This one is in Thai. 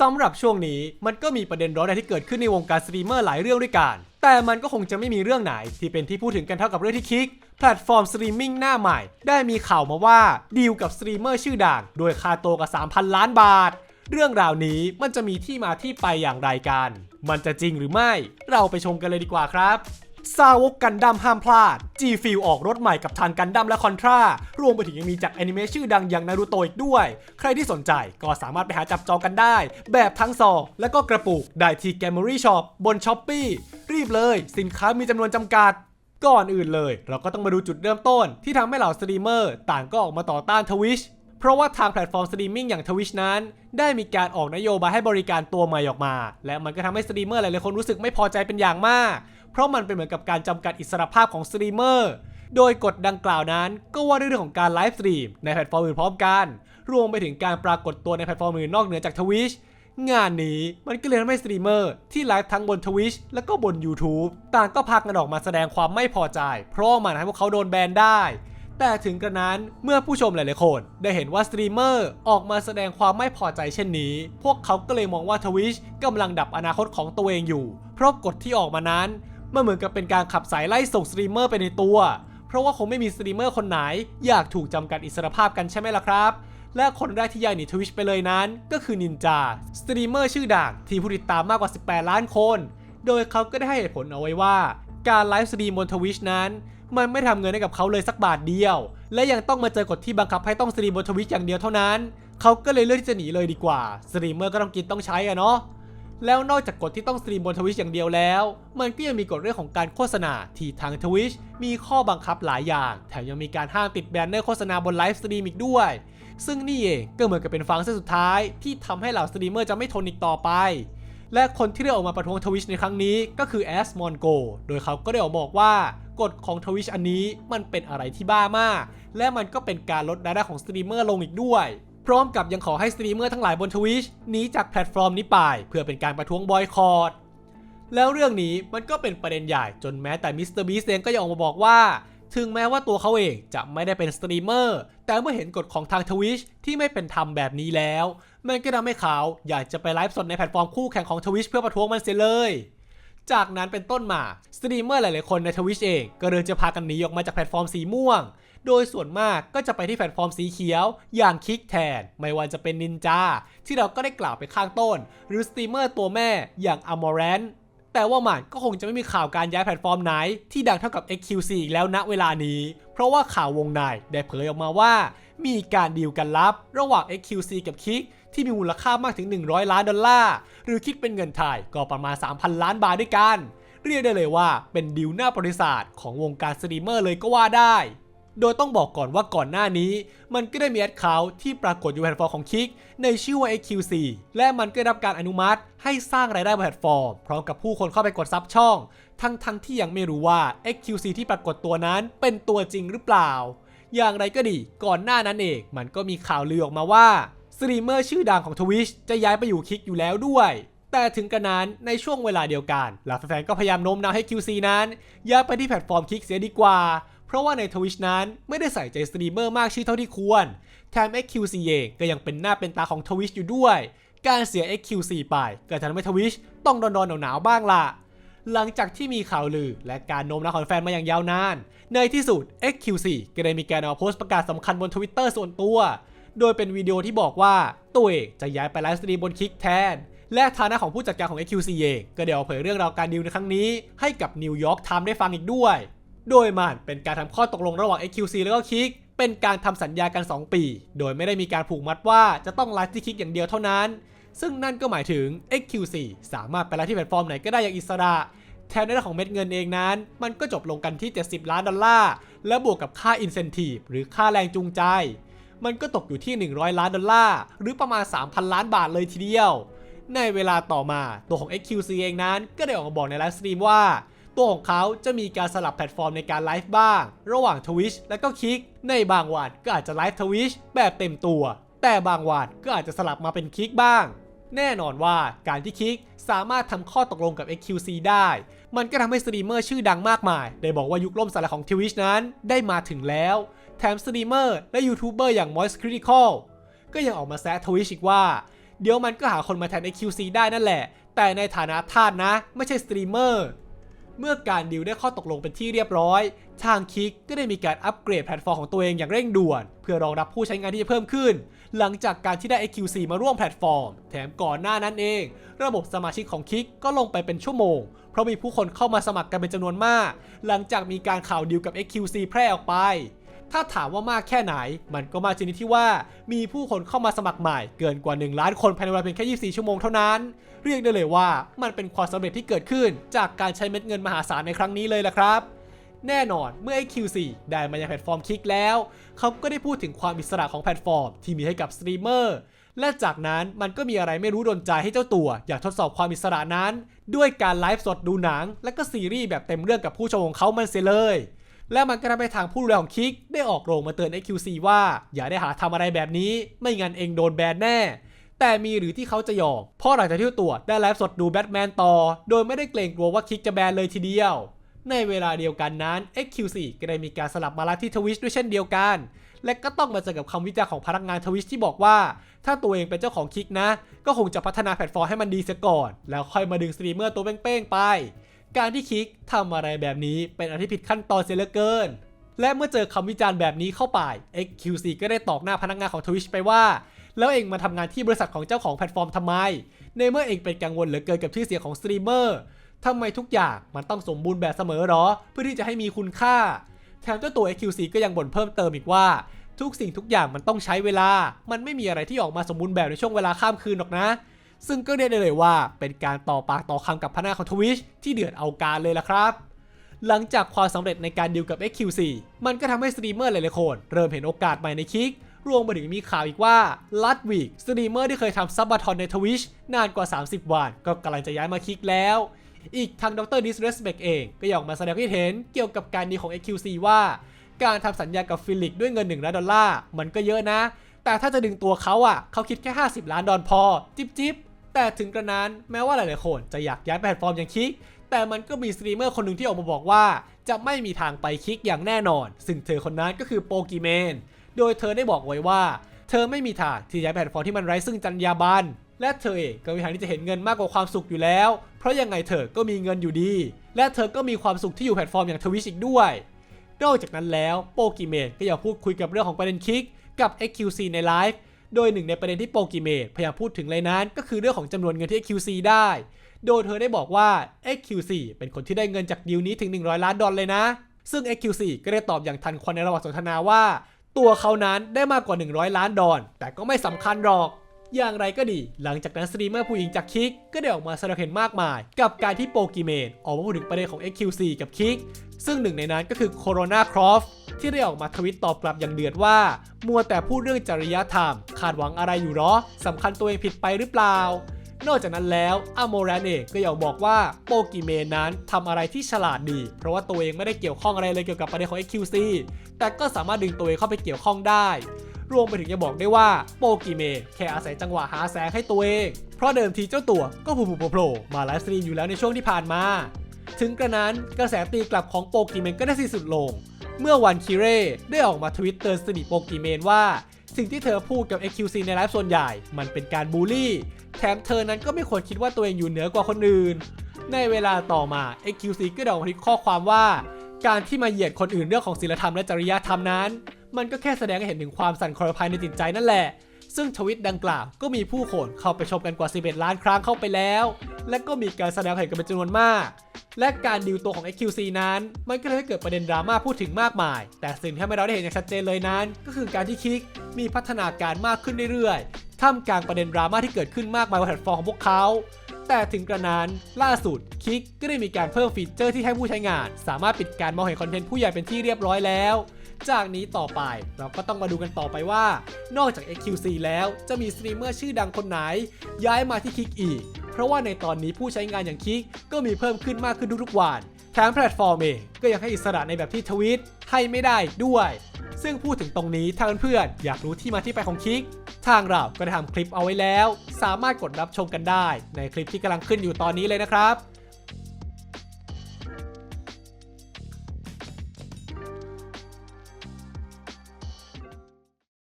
สำหรับช่วงนี้มันก็มีประเด็นร้อนแรงที่เกิดขึ้นในวงการสตรีมเมอร์หลายเรื่องด้วยกัน แต่มันก็คงจะไม่มีเรื่องไหนที่เป็นที่พูดถึงกันเท่ากับเรื่องที่คิกแพลตฟอร์มสตรีมมิ่งหน้าใหม่ ได้มีข่าวมาว่าดีลกับสตรีมเมอร์ชื่อดังโดยค่าตัวกับ 3,000 ล้านบาท เรื่องราวนี้มันจะมีที่มาที่ไปอย่างไรกัน มันจะจริงหรือไม่ เราไปชมกันเลยดีกว่าครับ ซาวกกันดั้มห้ามพลาด G f i l ออกรถใหม่กับทางกันดั้มและคอนทรารวมไปถึงยังมีจากแอนิเมะชื่อดังอย่างนารูโตอีกด้วย ใครที่สนใจก็สามารถไปหาจับจองกันได้ แบบทั้งซองและก็กระปุก ได้ที่แกม m รี่ช็อปบนช้อปปีรีบเลย สินค้ามีจำนวนจำกัดก่อนอื่นเลย เราก็ต้องมาดูจุดเริ่มต้น ที่ทำให้เหล่าสตรีมเมอร์ต่างก็ออกมาต่อต้านทวิชเพราะว่าทางแพลตฟอร์มสตรีมมิ่งอย่างทวิชนั้น ได้มีการออกนโยบายให้บริการตัวใหม่ออกมา และมันก็ทำให้สตรีมเมอร์หลายๆคนรู้สึกไม่พอใจเป็นอย่างมาก เพราะมันเป็นเหมือนกับการจำกัดอิสรภาพของสตรีมเมอร์ โดยกฎดังกล่าวนั้น ก็ว่าด้วยเรื่องของการไลฟ์สตรีมในแพลตฟอร์มอื่นพร้อมกัน รวมไปถึงการปรากฏตัวในแพลตฟอร์มอื่นนอกเหนือจากทวิชงานนี้มันก็เลยทำให้สตรีมเมอร์ที่ไลฟ์ทั้งบน Twitch แล้วก็บน YouTube ต่างก็พากันออกมาแสดงความไม่พอใจ เพราะมันทำให้พวกเขาโดนแบนได้ แต่ถึงกระนั้นเมื่อผู้ชมหลายๆคน ได้เห็นว่าสตรีมเมอร์ออกมาแสดงความไม่พอใจเช่นนี้ พวกเขาก็เลยมองว่า Twitch กำลังดับอนาคตของตัวเองอยู่ เพราะกฎที่ออกมานั้น มันเหมือนกับเป็นการขับสายไล่ส่งสตรีมเมอร์ไปในตัว เพราะว่าคงไม่มีสตรีมเมอร์คนไหน อยากถูกจำกัดอิสรภาพกันใช่ไหมล่ะครับ และคนแรกที่ย้ายหนีทวิชไปเลยนั้น ก็คือนินจาสตรีมเมอร์ชื่อดังที่ผู้ติดตามมากกว่า 18 ล้านคน โดยเขาก็ได้ให้เหตุผลเอาไว้ว่า การไลฟ์สตรีมบนทวิชนั้น มันไม่ทำเงินให้กับเขาเลยสักบาทเดียว และยังต้องมาเจอกฎที่บังคับให้ต้องสตรีมบนทวิชอย่างเดียวเท่านั้น เขาก็เลยเลือกที่จะหนีเลยดีกว่าสตรีมเมอร์ก็ต้องกินต้องใช้อะเนาะ แล้วนอกจากกฎที่ต้องสตรีมบนทวิชอย่างเดียวแล้ว มันก็ยังมีกฎเรื่องของการโฆษณาที่ทางทวิชมีข้อบังคับหลายอย่าง แถมยังมีการห้ามติดแบนเนอร์โฆษณาบนไลฟ์สตรีมอีกด้วย ซึ่งนี่เองก็เหมือนกับเป็นฟังเส้นสุดท้าย ที่ทำให้เหล่าสตรีมเมอร์จะไม่ทนอีกต่อไป และคนที่ได้ออกมาประท้วงทวิชในครั้งนี้ก็คือแอสมอนโกโดยเขาก็ได้ออกบอกว่ากฎของทวิชอันนี้มันเป็นอะไรที่บ้ามาก และมันก็เป็นการลดรายได้ของสตรีมเมอร์ลงอีกด้วย ร้อมกับยังขอให้สตรีมเมอร์ทั้งหลายบนทวิชหนีจากแพลตฟอร์มนี้ไปเพื่อเป็นการประท้วงบอยคอรดแล้วเรื่องนี้มันก็เป็นประเด็นใหญ่จนแม้แต่มิสเตอร์บีสเองก็ยังออกมาบอกว่า ถึงแม้ว่าตัวเขาเองจะไม่ได้เป็นสตรีมเมอร์แต่เมื่อเห็นกฎของทางทวิชที่ไม่เป็นธรรมแบบนี้แล้ว มันก็ทำให้เขาอยากจะไปไลฟ์สดในแพลตฟอร์มคู่แข่งของทวิชเพื่อประท้วงมันเสียเลยจากนั้นเป็นต้นมาสตรีมเมอร์หลาย ๆ คนในทวิชเอง ก็เริ่มจะพากันหนีออกมาจากแพลตฟอร์มสีม่วง โดยส่วนมากก็จะไปที่แพลตฟอร์มสีเขียว อย่างคิกแทน ไม่ว่าจะเป็นนินจาที่เราก็ได้กล่าวไปข้างต้น หรือสตรีมเมอร์ตัวแม่อย่างอมอร a นแต่ว่ามันก็คงจะไม่มีข่าวการย้ายแพลตฟอร์มไหน ที่ดังเท่ากับ XQC อีกแล้วณเวลานี้ เพราะว่าข่าววงในได้เผยออกมาว่า มีการดีลกันลับ ระหว่าง XQC กับคิกที่มีมูลค่ามากถึง 100 ล้านดอลลาร์ หรือคิดเป็นเงินไทยก็ประมาณ 3,000 ล้านบาทด้วยกัน เรียกได้เลยว่าเป็นดีลหน้าบริษัทของวงการสตรีมเมอร์เลยก็ว่าได้ โดยต้องบอกก่อนว่าก่อนหน้านี้ มันก็ได้มีแอดเคาท์ที่ปรากฏอยู่แพลตฟอร์มของคิกในชื่อว่า XQC และมันก็ได้รับการอนุมัติให้สร้างรายได้บนแพลตฟอร์ม พร้อมกับผู้คนเข้าไปกดซับช่อง ทั้งทั้งที่ยังไม่รู้ว่า XQC ที่ปรากฏตัวนั้นเป็นตัวจริงหรือเปล่า อย่างไรก็ดี ก่อนหน้านั้นเองมันก็มีข่าวลือออกมาว่าสตรีมเมอร์ชื่อดังของ Twitch จะย้ายไปอยู่คิกอยู่แล้วด้วยแต่ถึงกระนั้นในช่วงเวลาเดียวกันเหล่าแฟนๆก็พยายามโน้มน้าวให้ QC นั้นย้ายไปที่แพลตฟอร์มคิกเสียดีกว่า เพราะว่าใน Twitch นั้นไม่ได้ใส่ใจสตรีมเมอร์มากชื่อเท่าที่ควร แถม XQC เองก็ยังเป็นหน้าเป็นตาของ Twitch อยู่ด้วย การเสีย XQC ไปก็ทำให้ Twitch ต้องดอนๆหนาวๆบ้างล่ะหลังจากที่มีข่าวลือและการโน้มน้าวของแฟนมาอย่างยาวนาน ในที่สุด XQC ก็ได้มีการเอาโพสต์ประกาศสำคัญบน Twitter ส่วนตัว โดยเป็นวิดีโอที่บอกว่าตัวเองจะย้ายไปไลฟ์สตรีมบนคิกแทน และฐานะของผู้จัดการของ XQC เองก็เดี๋ยวเผยเรื่องราวการดีลในครั้งนี้ ให้กับนิวยอร์กไทม์ได้ฟังอีกด้วย โดยมันเป็นการทำข้อตกลงระหว่าง XQC แล้วก็คิกเป็นการทำสัญญากัน 2 ปี โดยไม่ได้มีการผูกมัดว่าจะต้องไลฟ์ที่คิกอย่างเดียวเท่านั้น ซึ่งนั่นก็หมายถึง XQC สามารถไปไลฟ์ที่แพลตฟอร์มไหนก็ได้อย่างอิสระ แทนในเรื่องของเม็ดเงินเองนั้น มันก็จบลงกันที่ 70 ล้านดอลลาร์ และบวกกับค่าอินเซนティブหรือค่าแรงจูงใจ มันก็ตกอยู่ที่ 100 ล้านดอลลาร์ หรือประมาณ 3,000 ล้านบาทเลยทีเดียว ในเวลาต่อมาตัวของ XQC เองนั้น ก็ได้ออกมาบอกในไลฟ์สตรีมว่า ตัวของเขาจะมีการสลับแพลตฟอร์มในการไลฟ์บ้าง ระหว่าง Twitch และก็คิก ในบางวันก็อาจจะไลฟ์ Twitch แบบเต็มตัว แต่บางวันก็อาจจะสลับมาเป็นคิกบ้าง แน่นอนว่าการที่คิกสามารถทำข้อตกลงกับ XQC ได้ มันก็ทำให้สตรีมเมอร์ชื่อดังมากมาย ได้บอกว่ายุคล่มสลายของ Twitch นั้นได้มาถึงแล้ว แถมสตรีมเมอร์และยูทูบเบอร์อย่าง Moist Critical ก็ยังออกมาแซะ Twitch อีกว่า เดี๋ยวมันก็หาคนมาแทน XQC ได้นั่นแหละ แต่ในฐานะทาสนะ ไม่ใช่สตรีมเมอร์ เมื่อการดิวได้ข้อตกลงเป็นที่เรียบร้อย ทางคิกก็ได้มีการอัปเกรดแพลตฟอร์มของตัวเองอย่างเร่งด่วน เพื่อรองรับผู้ใช้งานที่จะเพิ่มขึ้น หลังจากการที่ได้ XQC มาร่วมแพลตฟอร์ม แถมก่อนหน้านั้นเอง ระบบสมาชิกของคิกก็ลงไปเป็นชั่วโมง เพราะมีผู้คนเข้ามาสมัครกันเป็นจำนวนมาก หลังจากมีการข่าวดิวกับ XQC แพร่ออกไป ถ้าถามว่ามากแค่ไหน มันก็มากชนิดที่ว่า มีผู้คนเข้ามาสมัครใหม่เกินกว่า 1 ล้านคนภายในเวลาเพียงแค่ 24 ชั่วโมงเท่านั้น เรียกได้เลยว่ามันเป็นความสำเร็จที่เกิดขึ้น จากการใช้เม็ดเงินมหาศาลในครั้งนี้เลยล่ะครับแน่นอนเมื่อ XQC ได้มายังแพลตฟอร์มคลิกแล้ว เขาก็ได้พูดถึงความอิสระของแพลตฟอร์มที่มีให้กับสตรีมเมอร์ และจากนั้นมันก็มีอะไรไม่รู้ดนใจให้เจ้าตัว อยากทดสอบความอิสระนั้น ด้วยการไลฟ์สดดูหนัง และก็ซีรีส์แบบเต็มเรื่องกับผู้ชมของเขามันเสียเลย และมันก็ทำให้ทางผู้ดูแลของคิกได้ออกโรงมาเตือน XQC ว่าอย่าได้หาทำอะไรแบบนี้ ไม่งั้นเองโดนแบนแน่ แต่มีหรือที่เขาจะยอมเพราะหลังจากที่ตัวได้ไลฟ์สดดูแบทแมนต่อ โดยไม่ได้เกรงกลัวว่าคิกจะแบนเลยทีเดียว ในเวลาเดียวกันนั้น XQC ก็ได้มีการสลับมาลฟ์ที่ทวิชด้วยเช่นเดียวกัน และก็ต้องมาเจอกับคำวิจารณ์ของพนักงานทวิชที่บอกว่า ถ้าตัวเองเป็นเจ้าของคิกนะ ก็คงจะพัฒนาแพลตฟอร์มให้มันดีเสียก่อน แล้วค่อยมาดึงสตรีมเมอร์ตัวเป้งๆไป การที่คิกทำอะไรแบบนี้เป็นอะไรที่ผิดขั้นตอนเสียเหลือเกิน และเมื่อเจอคำวิจารณ์แบบนี้เข้าไป XQC ก็ได้ตอบหน้าพนักงานของ Twitch ไปว่า แล้วเองมาทำงานที่บริษัทของเจ้าของแพลตฟอร์มทำไม ในเมื่อเองเป็นกังวลเหลือเกินกับชื่อเสียงของสตรีมเมอร์ทำไมทุกอย่างมันต้องสมบูรณ์แบบเสมอหรอ เพื่อที่จะให้มีคุณค่าแถมเจ้าตัว XQC ก็ยังบ่นเพิ่มเติมอีกว่า ทุกสิ่งทุกอย่างมันต้องใช้เวลา มันไม่มีอะไรที่ออกมาสมบูรณ์แบบในช่วงเวลาข้ามคืนหรอกนะ ซึ่งก็เรียกได้เลยว่าเป็นการต่อปากต่อคำกับพนักงานของ Twitch ที่เดือดเอาการเลยล่ะครับ หลังจากความสำเร็จในการดีลกับ XQC มันก็ทำให้สตรีมเมอร์หลายๆคนเริ่มเห็นโอกาสใหม่ในคิกรวมไปถึงมีข่าวอีกว่าลัดวิกสตรีมเมอร์ที่เคยทำซับบัทอนในทวิชนานกว่า 30 วัน ก็กำลังจะย้ายมาคิกแล้ว อีกทางดร Disrespect เอง ก็อยากมาแสดงความเห็นเกี่ยวกับการดีของ XQC ว่า การทำสัญญากับฟิลิกด้วยเงิน1ล้านดอลลาร์มันก็เยอะนะ แต่ถ้าจะดึงตัวเขาอะเขาคิดแค่ 50 ล้านดอลพอ จิบจิบ แต่ถึงกระนั้นแม้ว่าหลายๆคนจะอยากย้ายแพลตฟอร์มอย่างคิก แต่มันก็มีสตรีมเมอร์คนหนึ่งที่ออกมาบอกว่า จะไม่มีทางไปคิกอย่างแน่นอน ซึ่งเธอคนนั้นก็คือโปกิเมน โดยเธอได้บอกไว้ว่า เธอไม่มีทางที่จะย้ายแพลตฟอร์มที่มันไร้ซึ่งจรรยาบรรณ และเธอเองก็มีทางที่จะเห็นเงินมากกว่าความสุขอยู่แล้ว เพราะยังไงเธอก็มีเงินอยู่ดี และเธอก็มีความสุขที่อยู่แพลตฟอร์มอย่างทวิชอีกด้วย นอกจากนั้นแล้วโปกิเมนก็ยังพูดคุยกับเรื่องของประเด็นคิกกับ XQC ในไลฟ์ โดยหนึ่งในประเด็นที่โปกิเมนพยายามพูดถึงเลยนั้น ก็คือเรื่องของจำนวนเงินที่ XQC ได้ โดยเธอได้บอกว่า XQC เป็นคนที่ได้เงินจากดีลนี้ถึง 100 ล้านดอลเลยนะ ซึ่ง XQC ก็ได้ตอบอย่างทันควันในระหว่างสนทนาว่า ตัวเขานั้นได้มากกว่า 100 ล้านดอลแต่ก็ไม่สำคัญหรอกอย่างไรก็ดี หลังจากนั้นสตรีมเมอร์ผู้หญิงจากคิก ก็ได้ออกมาแสดงเห็นมากมาย กับการที่โปกิเมนออกมาพูดถึงประเด็นของ XQC กับคิก ซึ่งหนึ่งในนั้นก็คือโคโรนาครอฟ ที่ได้ออกมาทวิตตอบกลับอย่างเดือดว่า มัวแต่พูดเรื่องจริยธรรมคาดหวังอะไรอยู่หรอสำคัญตัวเองผิดไปหรือเปล่า นอกจากนั้นแล้วอโมรันเองก็ยังบอกว่าโปกิเมนนั้นทำอะไรที่ฉลาดดี เพราะว่าตัวเองไม่ได้เกี่ยวข้องอะไรเลยเกี่ยวกับประเด็นของ XQC แต่ก็สามารถดึงตัวเองเข้าไปเกี่ยวข้องได้รวมไปถึงยังบอกได้ว่าโปกิเมนแค่อาศัยจังหวะหาแสงให้ตัวเอง เพราะเดิมทีเจ้าตัวก็ผูๆโผล่มาไลฟ์สตรีมอยู่แล้วในช่วงที่ผ่านมา ถึงกระนั้นกระแสตีกลับของโปกิเมนก็ได้สิ้นสุดลง เมื่อวันคิเร่ได้ออกมาทวิตเตือนสนิทโปกิเมนว่า สิ่งที่เธอพูดกับ XQC ในไลฟ์ส่วนใหญ่ มันเป็นการบูลลี่ แถมเธอนั้นก็ไม่ควรคิดว่าตัวเองอยู่เหนือกว่าคนอื่น ในเวลาต่อมา XQC ก็ได้ออกมาทวิตข้อความว่า การที่มาเหยียดคนอื่นเรื่องของศีลธรรมและจริยธรรมนั้น มันก็แค่แสดงให้เห็นถึงความสั่นคลอนภายในจิตใจนั่นแหละซึ่งทวิตดังกล่าวก็มีผู้คนเข้าไปชมกันกว่า 11 ล้านครั้งเข้าไปแล้ว และก็มีการแสดงเห็นกันเป็นจำนวนมาก และการดิวตัวของ XQC นั้น มันก็เลยให้เกิดประเด็นดราม่าพูดถึงมากมาย แต่สิ่งที่ทำให้เราได้เห็นอย่างชัดเจนเลยนั้น ก็คือการที่คิกมีพัฒนาการมากขึ้นเรื่อยๆ ท่ามกลางประเด็นดราม่าที่เกิดขึ้นมากมายบนแพลตฟอร์มของพวกเขาแต่ถึงกระนั้นล่าสุดคิกก็ได้มีการเพิ่มฟีเจอร์ที่ให้ผู้ใช้งาน สามารถปิดการมองเห็นคอนเทนต์ผู้ใหญ่เป็นที่เรียบร้อยแล้ว จากนี้ต่อไปเราก็ต้องมาดูกันต่อไปว่า นอกจาก XQC แล้วจะมีสตรีมเมอร์ชื่อดังคนไหน ย้ายมาที่คิกอีก ราะว่าในตอนนี้ผู้ใช้งานอย่างคิกก็มีเพิ่มขึ้นมากขึ้นทุกๆวันแถมแพลตฟอร์มเองก็ยังให้อิสระในแบบที่ทวิตให้ไม่ได้ด้วย ซึ่งพูดถึงตรงนี้ทางเพื่อนๆอยากรู้ที่มาที่ไปของคิก ทางเราก็ได้ทำคลิปเอาไว้แล้ว สามารถกดรับชมกันได้ ในคลิปที่กำลังขึ้นอยู่ตอนนี้เลยนะครับ